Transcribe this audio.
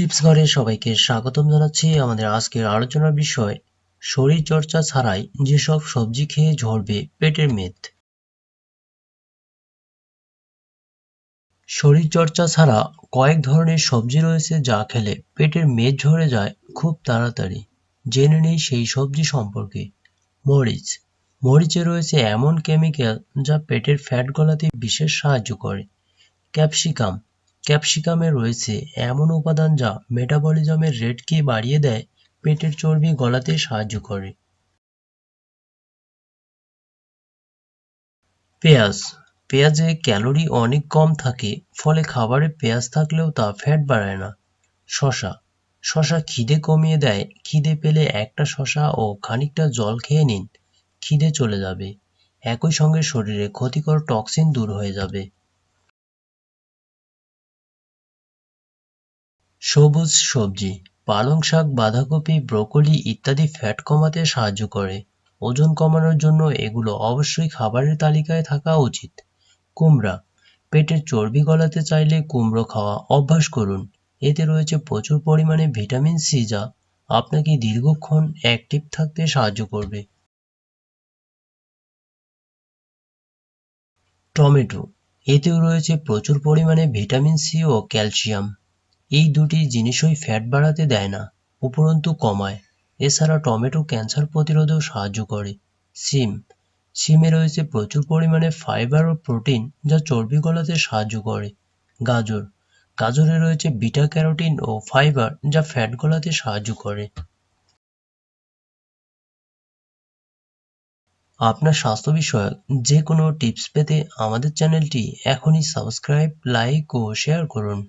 Tips ঘরে সবাইকে স্বাগতম জানাচ্ছি আমাদের আজকের আলোচনার বিষয়, শরীর চর্চা ছাড়াই যেসব সবজি খেয়ে ঝরবে পেটের মেদ। শরীর চর্চা ছাড়া কয়েক ধরনের সবজি রয়েছে যা খেলে পেটের মেদ ঝরে যায় খুব তাড়াতাড়ি। জেনে নেই সেই সবজি সম্পর্কে। মরিচ। মরিচে রয়েছে এমন কেমিক্যাল যা পেটের ফ্যাট গলাতে বিশেষ সাহায্য করে। ক্যাপসিকাম। ক্যাপসিকামে রয়েছে এমন উপাদান যা মেটাবলিজমের রেটকে বাড়িয়ে দেয়, পেটের চর্বি গলাতে সাহায্য করে। পেঁয়াজ। পেঁয়াজে ক্যালোরি অনেক কম থাকে, ফলে খাবারে পেঁয়াজ থাকলেও তা ফ্যাট বাড়ায় না। শশা শশা খিদে কমিয়ে দেয়, খিদে পেলে একটা শশা ও খানিকটা জল খেয়ে নিন, খিদে চলে যাবে। একই সঙ্গে শরীরে ক্ষতিকর টক্সিন দূর হয়ে যাবে। সবুজ সবজি, পালং শাক, বাঁধাকপি, ব্রোকলি ইত্যাদি ফ্যাট কমাতে সাহায্য করে। ওজন কমানোর জন্য এগুলো অবশ্যই খাবারের তালিকায় থাকা উচিত। কুমড়া, পেটের চর্বি গলাতে চাইলে কুমড়ো খাওয়া অভ্যাস করুন। এতে রয়েছে প্রচুর পরিমাণে ভিটামিন সি যা আপনাকে দীর্ঘক্ষণ অ্যাক্টিভ থাকতে সাহায্য করবে। টমেটো, এতেও রয়েছে প্রচুর পরিমাণে ভিটামিন সি ও ক্যালসিয়াম। এই দুটি জিনিসই ফ্যাট বাড়াতে দেয় না, উপরন্তু কমায়। এছাড়া টমেটো ক্যান্সার প্রতিরোধেও সাহায্য করে। সিম। সিমে রয়েছে প্রচুর পরিমাণে ফাইবার ও প্রোটিন যা চর্বি গলাতে সাহায্য করে। গাজর। গাজরে রয়েছে বিটা ক্যারোটিন ও ফাইবার যা ফ্যাট গলাতে সাহায্য করে। আপনার স্বাস্থ্য বিষয়ক যে কোনো টিপস পেতে আমাদের চ্যানেলটি এখনই সাবস্ক্রাইব লাইক ও শেয়ার করুন।